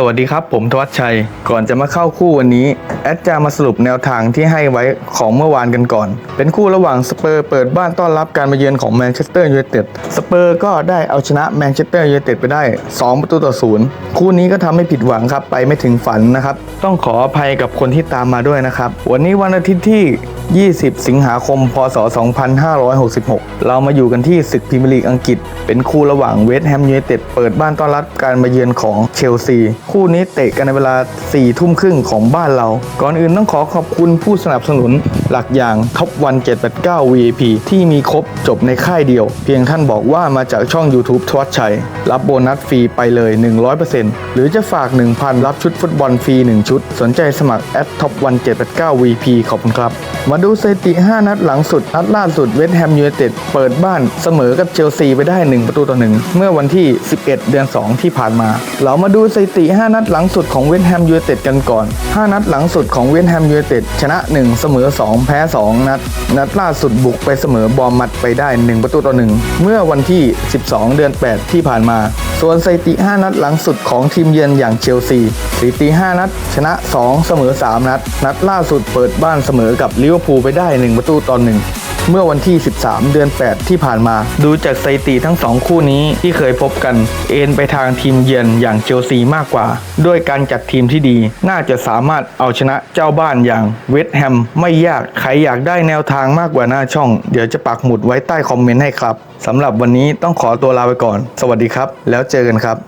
สวัสดีครับ ผมทวัชชัย ก่อนจะมาเข้าคู่วันนี้ แอดจะมาสรุปแนวทางที่ให้ไว้ของเมื่อวานกันก่อน เป็นคู่ระหว่างสเปอร์เปิดบ้านต้อนรับการมาเยือนของแมนเชสเตอร์ยูไนเต็ดสเปอร์ก็ได้เอาชนะแมนเชสเตอร์ยูไนเต็ดไปได้ 2 ประตูต่อศูนย์คู่นี้ก็ทำให้ผิดหวังครับ ไปไม่ถึงฝันนะครับ ต้องขออภัยกับคนที่ตามมาด้วยนะครับ วันนี้วันอาทิตย์ที่ 20 สิงหาคม พศ 2566 เรามาอยู่กันที่ศึกพรีเมียร์ลีกอังกฤษ เป็นคู่ระหว่างเวสต์แฮมยูไนเต็ดเปิดบ้านต้อนรับการมาเยือนของเชลซี คู่นี้เตะกันในเวลา 4 ทุ่มครึ่งของบ้านเรา ก่อนอื่นต้องขอขอบคุณผู้สนับสนุนหลักอย่างท็อปวัน789 VIP ที่มีครบจบในค่ายเดียว เพียงท่านบอกว่ามาจากช่อง YouTube ทวัชชัย รับโบนัสฟรีไปเลย 100%หรือจะฝาก 1,000 รับชุดฟุตบอลฟรี 1 ชุด สนใจสมัครแอดท็อปวัน789 VP ขอบคุณครับ มาดูสถิติ 5 นัดหลังสุด นัดล่าสุดเวสต์แฮมยูไนเต็ดเปิดบ้านเสมอกับเชลซีไปได้ 1 ประตูต่อ 1 เมื่อวันที่ 11 เดือน 2 ที่ผ่านมา เรามาดูสถิติ 5 นัดหลังสุดของเวสต์แฮมยูไนเต็ดกันก่อน 5 นัดหลังสุดของเวสต์แฮมยูไนเต็ดชนะ 1 เสมอ 2 แพ้ 2 นัด นัดล่าสุดบุกไปเสมอบอร์มัดไปได้ 1 ประตูต่อ 1 เมื่อวันที่ 12 เดือน 8 ที่ผ่านมาส่วนสถิติ 5 นัดหลังสุดของทีมเยือนอย่างเชลซีสถิติ 5 นัด ชนะ 2 เสมอ 3 นัด นัดล่าสุดเปิดบ้านเสมอกับลิเวอร์พูลไปได้ 1 ประตูต่อ1 เมื่อวันที่ 13 เดือน 8 ที่ผ่านมา ดูจากสถิติทั้ง2คู่นี้ที่เคยพบกัน เอ็นไปทางทีมเยือนอย่างเชลซีมากกว่า ด้วยการจัดทีมที่ดี น่าจะสามารถเอาชนะเจ้าบ้านอย่างเวสต์แฮมไม่ยาก ใครอยากได้แนวทางมากกว่าหน้าช่อง เดี๋ยวจะปักหมุดไว้ใต้คอมเมนต์ให้ครับสำหรับวันนี้ต้องขอตัวลาไปก่อน สวัสดีครับ แล้วเจอกันครับ